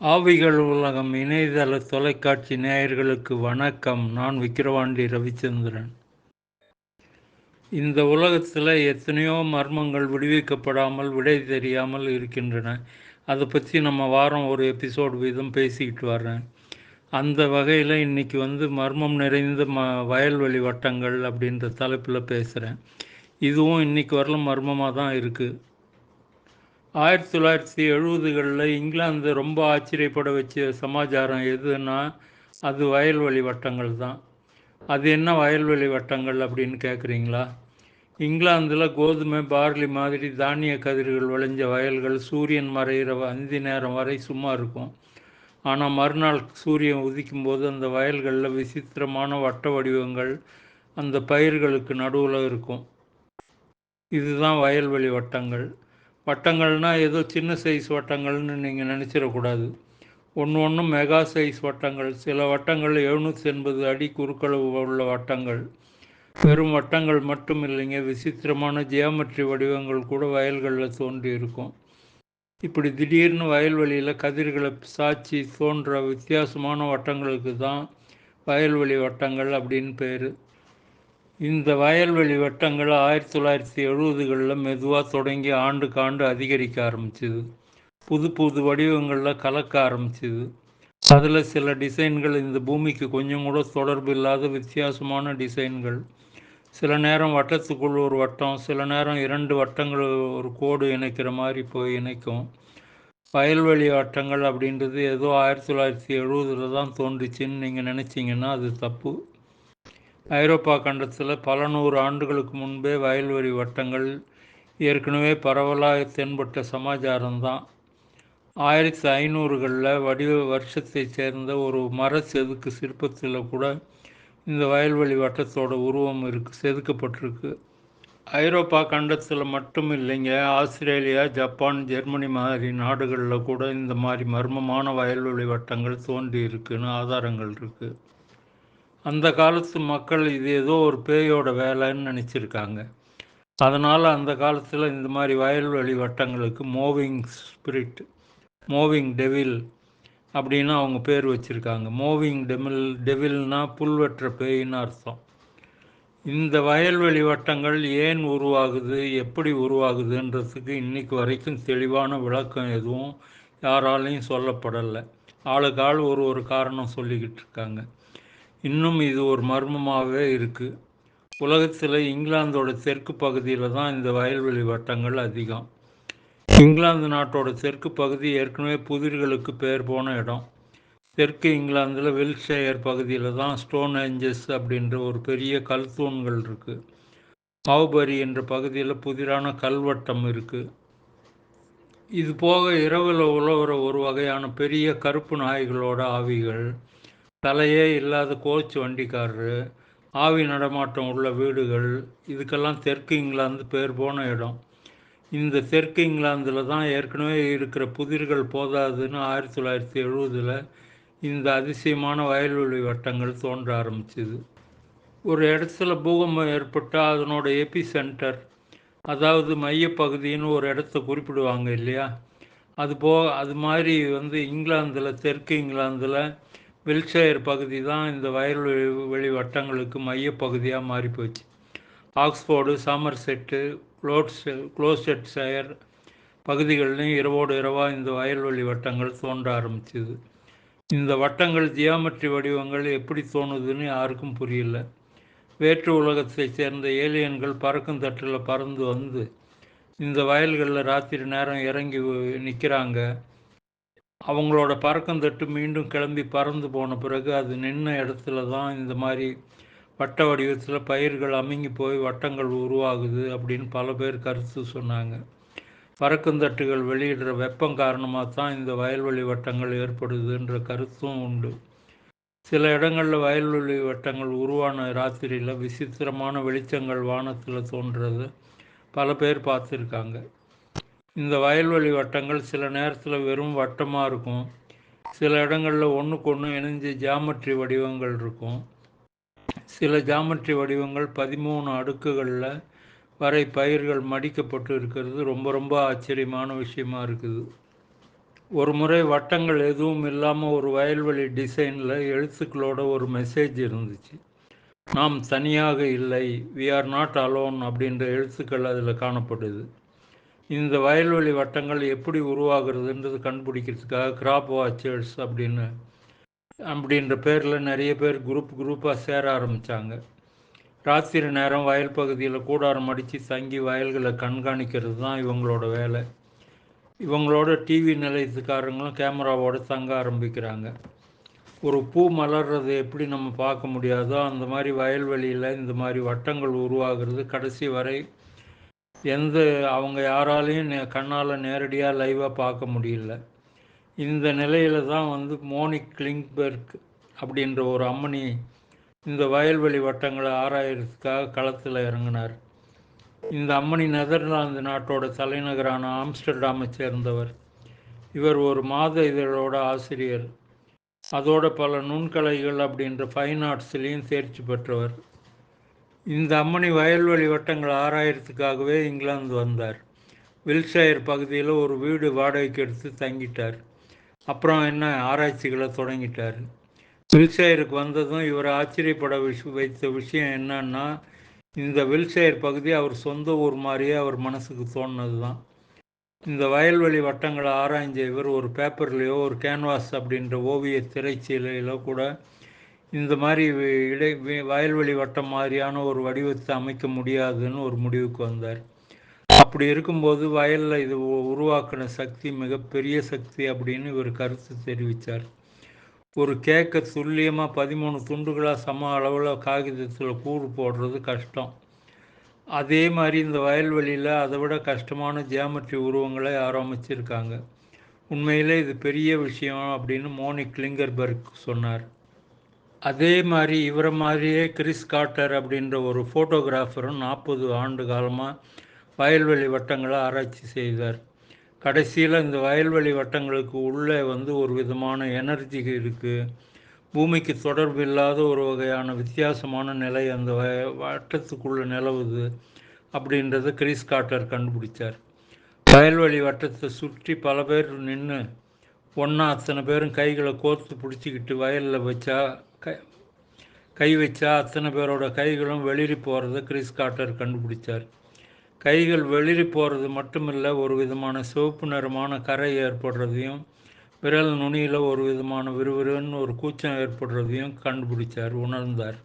ஆவிகள் உலகம் இணையதள தொலைக்காட்சி நேயர்களுக்கு வணக்கம். நான் விக்கிரவாண்டி ரவிச்சந்திரன். இந்த உலகத்தில் எத்தனையோ மர்மங்கள் விடுவிக்கப்படாமல் விடை தெரியாமல் இருக்கின்றன. அதை பற்றி நம்ம வாரம் ஒரு எபிசோடு வீதம் பேசிக்கிட்டு வர்றேன். அந்த வகையில் இன்றைக்கி வந்து மர்மம் நிறைந்த ம வயல்வெளி வட்டங்கள் அப்படின்ற தலைப்பில் பேசுகிறேன் இதுவும் இன்றைக்கி வரலும் மர்மமாக தான் இருக்குது ஆயிரத்தி தொள்ளாயிரத்தி எழுபதுகளில் இங்கிலாந்து ரொம்ப ஆச்சரியப்பட வச்ச சமாச்சாரம் எதுன்னா அது வயல்வெளி வட்டங்கள் தான். அது என்ன வயல்வெளி வட்டங்கள் அப்படின்னு கேட்குறீங்களா இங்கிலாந்தில் கோதுமை பார்லி மாதிரி தானிய கதிர்கள் விளைஞ்ச வயல்கள் சூரியன் மறைகிற அந்தி நேரம் வரை சும்மா இருக்கும். ஆனால் மறுநாள் சூரியன் உதிக்கும் போது அந்த வயல்களில் விசித்திரமான வட்ட வடிவங்கள் அந்த பயிர்களுக்கு நடுவில் இருக்கும். இதுதான் வயல்வெளி வட்டங்கள். வட்டங்கள்னால் ஏதோ சின்ன சைஸ் வட்டங்கள்னு நீங்கள் நினச்சிடக்கூடாது. ஒன்று ஒன்றும் மெகா சைஸ் வட்டங்கள். சில வட்டங்கள் எழுநூற்றி எண்பது அடி குறுக்களவு உள்ள வட்டங்கள். வெறும் வட்டங்கள் மட்டும் இல்லைங்க. விசித்திரமான ஜியாமெட்ரி வடிவங்கள் கூட வயல்களில் தோன்றி இருக்கும். இப்படி திடீர்னு வயல்வெளியில் கதிர்களை சாட்சி தோன்ற வித்தியாசமான வட்டங்களுக்கு தான் வயல்வெளி வட்டங்கள் அப்படின்னு பேர். இந்த வயல்வெளி வட்டங்கள் ஆயிரத்தி தொள்ளாயிரத்தி எழுபதுகளில் மெதுவாக தொடங்கி ஆண்டுக்கு ஆண்டு அதிகரிக்க ஆரம்பிச்சுது. புது புது வடிவங்களில் கலக்க ஆரம்பிச்சுது. அதில் சில டிசைன்கள் இந்த பூமிக்கு கொஞ்சம் கூட தொடர்பு இல்லாத வித்தியாசமான டிசைன்கள். சில நேரம் வட்டத்துக்குள் ஒரு வட்டம் சில நேரம் இரண்டு வட்டங்கள் ஒரு கோடு இணைக்கிற மாதிரி போய் இணைக்கும். வயல்வெளி வட்டங்கள் அப்படின்றது ஏதோ ஆயிரத்தி தொள்ளாயிரத்தி எழுபதில் தான் தோன்றுச்சுன்னு நீங்கள் நினச்சிங்கன்னா அது தப்பு. ஐரோப்பா கண்டத்தில் பல நூறு ஆண்டுகளுக்கு முன்பே வயல்வெளி வட்டங்கள் ஏற்கனவே பரவலாக தென்பட்ட சமாச்சாரம்தான். ஆயிரத்தி ஐநூறுகளில் வடிவ வருஷத்தை சேர்ந்த ஒரு மர செதுக்கு சிற்பத்தில் கூட இந்த வயல்வெளி வட்டத்தோட உருவம் இருக்கு செதுக்கப்பட்டிருக்கு. ஐரோப்பா கண்டத்தில் மட்டும் இல்லைங்க ஆஸ்திரேலியா ஜப்பான் ஜெர்மனி மாதிரி நாடுகளில் கூட இந்த மாதிரி மர்மமான வயல்வெளி வட்டங்கள் தோன்றி இருக்குன்னு ஆதாரங்கள் இருக்குது அந்த காலத்து மக்கள் இது ஏதோ ஒரு பேயோட வேலைன்னு நினச்சிருக்காங்க. அதனால் அந்த காலத்தில் இந்த மாதிரி வயல்வெளி வட்டங்களுக்கு மூவிங் ஸ்பிரிட் மூவிங் டெவில் அப்படின்னு அவங்க பேர் வச்சுருக்காங்க. மூவிங் டெமில் டெவில்னா புல்வற்ற பேயின்னு அர்த்தம். இந்த வயல்வெளி வட்டங்கள் ஏன் உருவாகுது எப்படி உருவாகுதுன்றதுக்கு இன்றைக்கு வரைக்கும் தெளிவான விளக்கம் எதுவும் யாராலையும் சொல்லப்படலை. ஆளுக்கு ஆள் ஒரு ஒரு காரணம் சொல்லிக்கிட்டு இருக்காங்க. இன்னும் இது ஒரு மர்மமாகவே இருக்குது உலகத்தில் இங்கிலாந்தோட தெற்கு பகுதியில் தான் இந்த வயல்வெளி வட்டங்கள் அதிகம். இங்கிலாந்து நாட்டோட தெற்கு பகுதி ஏற்கனவே புதிர்களுக்கு பேர் போன இடம். தெற்கு இங்கிலாந்தில் வெல்ஷயர் பகுதியில் தான் ஸ்டோன் ஏஞ்சஸ் அப்படின்ற ஒரு பெரிய கல் தூண்கள் இருக்குது மாவுபரி என்ற பகுதியில் புதிரான கல்வட்டம் இருக்குது இது போக இரவில் உழவுற ஒரு வகையான பெரிய கருப்பு நாய்களோட ஆவிகள் தலையே இல்லாத கோச் வண்டிக்காரரு ஆவி நடமாட்டம் உள்ள வீடுகள் இதுக்கெல்லாம் தெற்கு இங்கிலாந்து பேர் போன இடம். இந்த தெற்கு இங்கிலாந்தில் தான் ஏற்கனவே இருக்கிற புதிர்கள் போதாதுன்னு ஆயிரத்தி தொள்ளாயிரத்தி எழுபதில் இந்த அதிசயமான வயல்வெளி வட்டங்கள் தோன்ற ஆரம்பிச்சுது. ஒரு இடத்துல பூகம்பம் ஏற்பட்டால் அதனோட எபி சென்டர் அதாவது மையப்பகுதின்னு ஒரு இடத்த குறிப்பிடுவாங்க இல்லையா? அது போ அது மாதிரி வந்து இங்கிலாந்தில் தெற்கு இங்கிலாந்தில் வில்ஷயர் பகுதி தான் இந்த வயல் வெளி வட்டங்களுக்கு மையப்பகுதியாக மாறி போச்சு ஆக்ஸ்போர்டு சாமர்செட்டு குளோட்ஸ் குளோசெட் சயர் பகுதிகளிலும் இரவோடு இரவாக இந்த வயல்வெளி வட்டங்கள் தோன்ற ஆரம்பிச்சுது. இந்த வட்டங்கள் ஜியாமெட்ரி வடிவங்கள் எப்படி தோணுதுன்னு யாருக்கும் புரியல. வேற்று உலகத்தை சேர்ந்த ஏலியன்கள் பறக்கும் தட்டில் பறந்து வந்து இந்த வயல்களில் ராத்திரி நேரம் இறங்கி நிற்கிறாங்க அவங்களோட பறக்கந்தட்டு மீண்டும் கிளம்பி பறந்து போன பிறகு அது நின்ன இடத்துல தான் இந்த மாதிரி வட்ட வடிவத்தில் பயிர்கள் அமுங்கி போய் வட்டங்கள் உருவாகுது அப்படின்னு பல பேர் கருத்து சொன்னாங்க. பறக்கந்தட்டுகள் வெளியிடுற வெப்பம் காரணமாக தான் இந்த வயல்வெளி வட்டங்கள் ஏற்படுதுன்ற கருத்தும் உண்டு. சில இடங்களில் வயல்வெளி வட்டங்கள் உருவான ராத்திரியில் விசித்திரமான வெளிச்சங்கள் வானத்தில் தோன்றது பல பேர் பார்த்துருக்காங்க. இந்த வயல்வெளி வட்டங்கள் சில நேரத்தில் வெறும் வட்டமாக இருக்கும். சில இடங்களில் ஒன்றுக்கு ஒன்று இணைஞ்சு ஜாமெட்ரி வடிவங்கள் இருக்கும். சில ஜாமெட்ரி வடிவங்கள் பதிமூணு அடுக்குகளில் வரை பயிர்கள் மடிக்கப்பட்டு இருக்கிறது. ரொம்ப ரொம்ப ஆச்சரியமான விஷயமா இருக்குது. ஒரு முறை வட்டங்கள் எதுவும் இல்லாமல் ஒரு வயல்வெளி டிசைனில் எழுத்துக்களோட ஒரு மெசேஜ் இருந்துச்சு. நாம் தனியாக இல்லை. வி ஆர் நாட் அலோன் அப்படின்ற எழுத்துக்கள் அதில் காணப்படுது. இந்த வயல்வெளி வட்டங்கள் எப்படி உருவாகிறதுன்றது கண்டுபிடிக்கிறதுக்காக கிராப் வாட்சர்ஸ் அப்படின்னு அப்படின்ற பேரில் நிறைய பேர் குரூப் குரூப்பாக சேர ஆரம்பித்தாங்க ராத்திரி நேரம் வயல் பகுதியில் கூடாரம் அடித்து தங்கி வயல்களை கண்காணிக்கிறது தான் இவங்களோட வேலை. இவங்களோட டிவி நிலையத்துக்காரங்களும் கேமராவோடு தங்க ஆரம்பிக்கிறாங்க. ஒரு பூ மலர்றது எப்படி நம்ம பார்க்க முடியாதோ அந்த மாதிரி வயல்வெளியில் இந்த மாதிரி வட்டங்கள் உருவாகிறது கடைசி வரை எந்த அவங்க யாராலையும் நே கண்ணால் நேரடியாக லைவாக பார்க்க முடியல. இந்த நிலையில் தான் வந்து மோனிக் கிளிங்பெர்க் அப்படின்ற ஒரு அம்மனி இந்த வயல்வெளி வட்டங்களை ஆராயறதுக்காக களத்தில் இறங்கினார். இந்த அம்மனி நெதர்லாந்து நாட்டோட தலைநகரான ஆம்ஸ்டர்டாமை சேர்ந்தவர். இவர் ஒரு மாத இதழோட ஆசிரியர். அதோட பல நுண்கலைகள் அப்படின்ற ஃபைன் ஆர்ட்ஸ்லேயும் தேர்ச்சி பெற்றவர். இந்த அம்மணி வயல்வெளி வட்டங்கள் ஆராயிறதுக்காகவே இங்கிலாந்து வந்தார். வில்ஷயர் பகுதியில் ஒரு வீடு வாடகைக்கு எடுத்து தங்கிட்டார். அப்புறம் என்ன ஆராய்ச்சிகளை தொடங்கிட்டார். வில்ஷயருக்கு வந்ததும் இவர் ஆச்சரியப்பட விஷ வைத்த விஷயம் என்னன்னா இந்த வில்ஷயர் பகுதி அவர் சொந்த ஊர் மாதிரியே அவர் மனசுக்கு தோணுனது தான் இந்த வயல்வெளி வட்டங்களை ஆராய்ஞ்ச இவர் ஒரு பேப்பர்லேயோ ஒரு கேன்வாஸ் அப்படின்ற ஓவிய திரைச்சீலையிலோ கூட இந்த மாதிரி இடை வயல்வெளி வட்டம் மாதிரியான ஒரு வடிவத்தை அமைக்க முடியாதுன்னு ஒரு முடிவுக்கு வந்தார். அப்படி இருக்கும்போது வயலில் இது உருவாக்கின சக்தி மிகப்பெரிய சக்தி அப்படின்னு இவர் கருத்து தெரிவித்தார் ஒரு கேக்கை துல்லியமாக பதிமூணு துண்டுகளாக சம அளவில் காகிதத்தில் கூறு போடுறது கஷ்டம். அதே மாதிரி இந்த வயல்வெளியில் அதை விட கஷ்டமான ஜியாமெட்ரி உருவங்களை ஆரம்பிச்சிருக்காங்க உண்மையிலே இது பெரிய விஷயம் அப்படின்னு மோனி கிளிங்கர்பர்க் சொன்னார். அதே மாதிரி இவரை மாதிரியே கிறிஸ் காட்டர் அப்படின்ற ஒரு ஃபோட்டோகிராஃபரும் நாற்பது ஆண்டு காலமாக வயல்வெளி வட்டங்களை ஆராய்ச்சி செய்தார். கடைசியில் இந்த வயல்வெளி வட்டங்களுக்கு உள்ளே வந்து ஒரு விதமான எனர்ஜி இருக்குது பூமிக்கு தொடர்பு இல்லாத ஒரு வகையான வித்தியாசமான நிலை அந்த வய வட்டத்துக்குள்ளே நிலவுது அப்படின்றத கிறிஸ் காட்டர் கண்டுபிடிச்சார். வயல்வெளி வட்டத்தை சுற்றி பல பேர் நின்று ஒன்றா அத்தனை பேரும் கைகளை கோர்த்து பிடிச்சிக்கிட்டு வயலில் வச்சா கை வச்சா அத்தனை பேரோட கைகளும் வெளிரி போகிறத கிறிஸ் காட்டர் கண்டுபிடிச்சார். கைகள் வெளிரி போகிறது மட்டுமில்லை ஒரு விதமான சிவப்பு நிறமான கரை ஏற்படுறதையும் விரல் நுனியில் ஒரு விதமான விறுவிறுன்னு ஒரு கூச்சம் ஏற்படுறதையும் கண்டுபிடிச்சார் உணர்ந்தார்.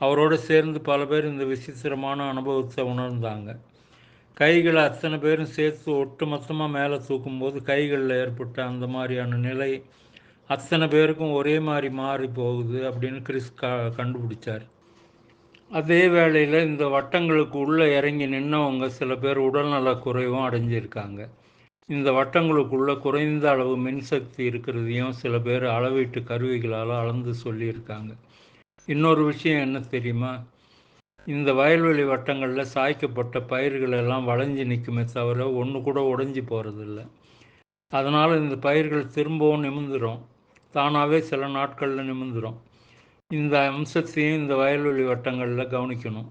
அவரோடு சேர்ந்து பல பேர் இந்த விசித்திரமான அனுபவத்தை உணர்ந்தாங்க. கைகளை அத்தனை பேரும் சேர்த்து ஒட்டுமொத்தமாக மேலே தூக்கும்போது கைகளில் ஏற்பட்ட அந்த மாதிரியான நிலை அத்தனை பேருக்கும் ஒரே மாதிரி மாறி போகுது அப்படின்னு கிறிஸ் க கண்டுபிடிச்சார். அதே வேளையில் இந்த வட்டங்களுக்கு உள்ளே இறங்கி நின்னவங்க சில பேர் உடல்நல குறைவும் அடைஞ்சிருக்காங்க. இந்த வட்டங்களுக்குள்ளே குறைந்த அளவு மின்சக்தி இருக்கிறதையும் சில பேர் அளவீட்டு கருவிகளால் அளந்து சொல்லியிருக்காங்க. இன்னொரு விஷயம் என்ன தெரியுமா? இந்த வயல்வெளி வட்டங்களில் சாய்க்கப்பட்ட பயிர்கள் எல்லாம் வளைஞ்சு நிற்குமே தவிர ஒன்று கூட உடைஞ்சி போகிறதில்ல அதனால் இந்த பயிர்கள் திரும்பவும் நிமிந்துடும் தானாகவே சில நாட்களில் நிமிந்துடும் இந்த அம்சத்தையும் இந்த வயல்வெளி வட்டங்களில் கவனிக்கணும்.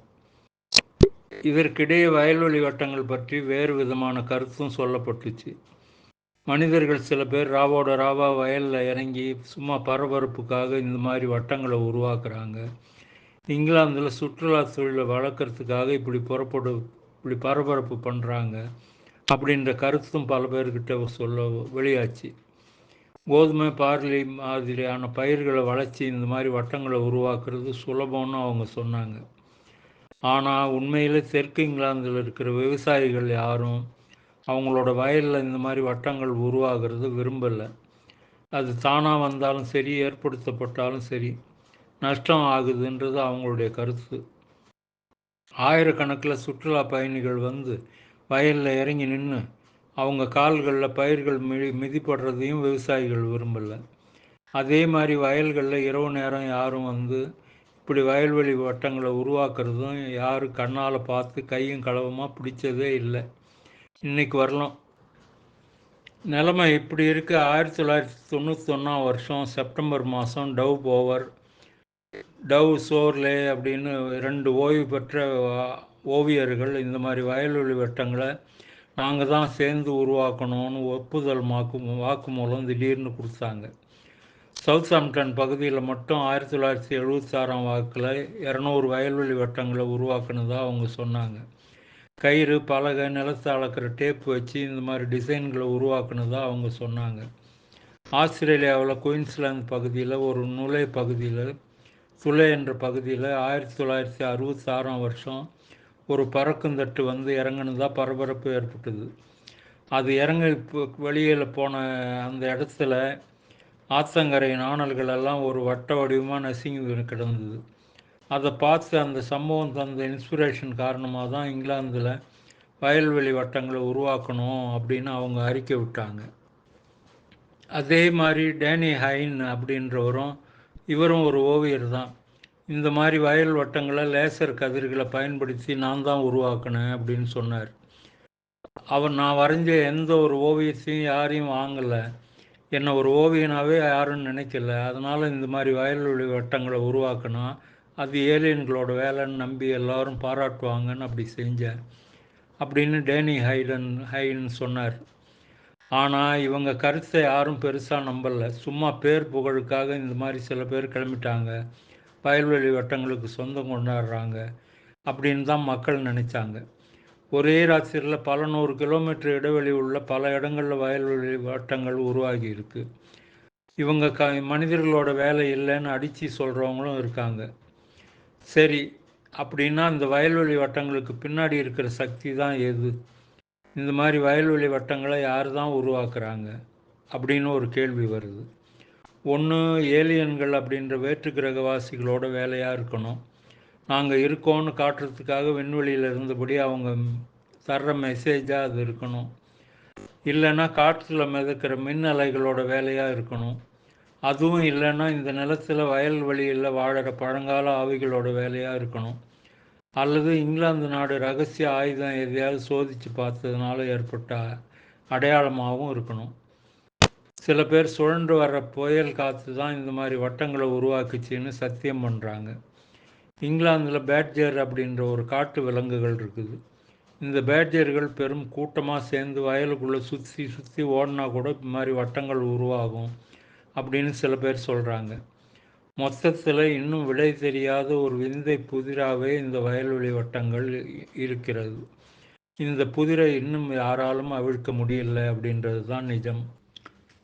இதற்கிடையே வயல்வெளி வட்டங்கள் பற்றி வேறு விதமான கருத்தும் சொல்லப்பட்டுச்சு. மனிதர்கள் சில பேர் ராவோட ராவா வயலில் இறங்கி சும்மா பரபரப்புக்காக இந்த மாதிரி வட்டங்களை உருவாக்குறாங்க. இங்கிலாந்தில் சுற்றுலா தொழிலை வளர்க்குறதுக்காக இப்படி புறப்படு இப்படி பரபரப்பு பண்ணுறாங்க அப்படின்ற கருத்தும் பல பேர்கிட்ட சொல்ல வெளியாச்சு. கோதுமை பார்லி மாதிரியான பயிர்களை வளர்ச்சி இந்த மாதிரி வட்டங்களை உருவாக்குறது சுலபம்னு அவங்க சொன்னாங்க. ஆனால் உண்மையில் தெற்கு இங்கிலாந்தில் இருக்கிற விவசாயிகள் யாரும் அவங்களோட வயலில் இந்த மாதிரி வட்டங்கள் உருவாகிறது விரும்பலை. அது தானாக வந்தாலும் சரி ஏற்படுத்தப்பட்டாலும் சரி நஷ்டம் ஆகுதுன்றது அவங்களுடைய கருத்து. ஆயிரக்கணக்கில் சுற்றுலா பயணிகள் வந்து வயலில் இறங்கி நின்று அவங்க கால்களில் பயிர்கள் மிதி மிதிப்படுறதையும் விவசாயிகள் விரும்பலை. அதே மாதிரி வயல்களில் இரவு நேரம் யாரும் வந்து இப்படி வயல்வெளி வட்டங்களை உருவாக்குறதும் யாரும் கண்ணால் பார்த்து கையும் களவமாக பிடிச்சதே இல்லை. இன்றைக்கி வரலாம். நிலமை இப்படி இருக்க. ஆயிரத்தி தொள்ளாயிரத்தி தொண்ணூத்தொன்னாம் வருஷம் செப்டம்பர் மாதம் டவ் போவர் டவ் சோர்லே அப்படின்னு ரெண்டு ஓய்வு பெற்ற ஓவியர்கள் இந்த மாதிரி வயல்வெளி வட்டங்களை நாங்கள் தான் சேர்ந்து உருவாக்கணும்னு ஒப்புதல் வாக்கு வாக்குமூலம் திடீர்னு கொடுத்தாங்க. சவுத் ஆம்டன் பகுதியில் மட்டும் ஆயிரத்தி தொள்ளாயிரத்தி எழுபத்தாறாம் வாக்கில் இரநூறு வயல்வெளி வட்டங்களை உருவாக்குனதாக அவங்க சொன்னாங்க. கயிறு பலகை நிலத்தை அளக்கிற டேப் வச்சு இந்த மாதிரி டிசைன்களை உருவாக்குனதாக அவங்க சொன்னாங்க. ஆஸ்திரேலியாவில் குயின்ஸ்லாந்து பகுதியில் ஒரு நுழை பகுதியில் துளை என்ற பகுதியில் ஆயிரத்தி தொள்ளாயிரத்தி அறுபத்தாறாம் வருஷம் ஒரு பறக்கும் தட்டு வந்து இறங்குனதாக பரபரப்பு ஏற்பட்டது. அது இறங்க வெளியில் போன அந்த இடத்துல ஆத்தங்கரை நாணல்கள் எல்லாம் ஒரு வட்ட வடிவமாக நசுங்கி கிடந்தது. அதை பார்த்து அந்த சம்பவம் தந்த இன்ஸ்பிரேஷன் காரணமாக தான் இங்கிலாந்தில் வயல்வெளி வட்டங்களை உருவாக்கணும் அப்படின்னு அவங்க அறிக்கை விட்டாங்க. அதே மாதிரி டேனி ஹைன் அப்படின்றவரும் இவரும் ஒரு ஓவியர் தான். இந்த மாதிரி வயல் வட்டங்களை லேசர் கதிர்களை பயன்படுத்தி நான் தான் உருவாக்கினேன் அப்படின்னு சொன்னார். அவர் நான் வரைஞ்ச எந்த ஒரு ஓவியத்தையும் யாரையும் வாங்கலை. என்னை ஒரு ஓவியனாகவே யாரும் நினைக்கல. அதனால் இந்த மாதிரி வயல்வெளி வட்டங்களை உருவாக்கினா அது ஏலியன்களோட வேலைன்னு நம்பி எல்லாரும் பாராட்டுவாங்கன்னு அப்படி செஞ்சேன் அப்படின்னு டேனி ஹைடன் ஹைன் சொன்னார். ஆனால் இவங்க கருத்தை யாரும் பெருசாக நம்பலை. சும்மா பேர் புகழுக்காக இந்த மாதிரி சில பேர் கிளம்பிட்டாங்க. வயல்வெளி வட்டங்களுக்கு சொந்தம் கொண்டாடுறாங்க அப்படின்னு தான் மக்கள் நினச்சாங்க. ஒரே ராத்திரியில் பல நூறு கிலோமீட்டர் இடைவெளி உள்ள பல இடங்களில் வயல்வெளி வட்டங்கள் உருவாகி இருக்கு. இவங்க க மனிதர்களோட வேலை இல்லைன்னு அடித்து சொல்கிறவங்களும் இருக்காங்க. சரி அப்படின்னா இந்த வயல்வெளி வட்டங்களுக்கு பின்னாடி இருக்கிற சக்தி தான் எது? இந்த மாதிரி வயல்வெளி வட்டங்களை யார் தான் உருவாக்குறாங்க? அப்படின்னு ஒரு கேள்வி வருது. ஒன்று ஏலியன்கள் அப்படின்ற வேற்று கிரகவாசிகளோட வேலையாக இருக்கணும். நாங்கள் இருக்கோன்னு காட்டுறதுக்காக விண்வெளியில் இருந்தபடி அவங்க தர்ற மெசேஜாக அது இருக்கணும். இல்லைன்னா காற்றில் மிதக்கிற மின் அலைகளோட வேலையாக இருக்கணும். அதுவும் இல்லைன்னா இந்த நிலத்தில் வயல்வெளியில் வாழற பழங்கால ஆவிகளோட வேலையாக இருக்கணும். அல்லது இங்கிலாந்து நாடு ரகசிய ஆயுதம் எதையாவது சோதித்து பார்த்ததுனால ஏற்பட்ட அடையாளமாகவும் இருக்கணும். சில பேர் சுழன்று வர்ற புயல் காற்று தான் இந்த மாதிரி வட்டங்களை உருவாக்குச்சின்னு சத்தியம் பண்ணுறாங்க இங்கிலாந்தில் பேட்ஜர் அப்படின்ற ஒரு காட்டு விலங்குகள் இருக்குது. இந்த பேட்ஜர்கள் பெரும் கூட்டமாக சேர்ந்து வயலுக்குள்ளே சுற்றி சுற்றி ஓடினா கூட இந்த மாதிரி வட்டங்கள் உருவாகும் அப்படின்னு சில பேர் சொல்கிறாங்க மொத்தத்தில் இன்னும் விடை தெரியாத ஒரு விந்தை புதிராகவே இந்த வயல்வெளி வட்டங்கள் இருக்கிறது. இந்த புதிரை இன்னும் யாராலும் அவிழ்க்க முடியலை அப்படின்றது தான் நிஜம்.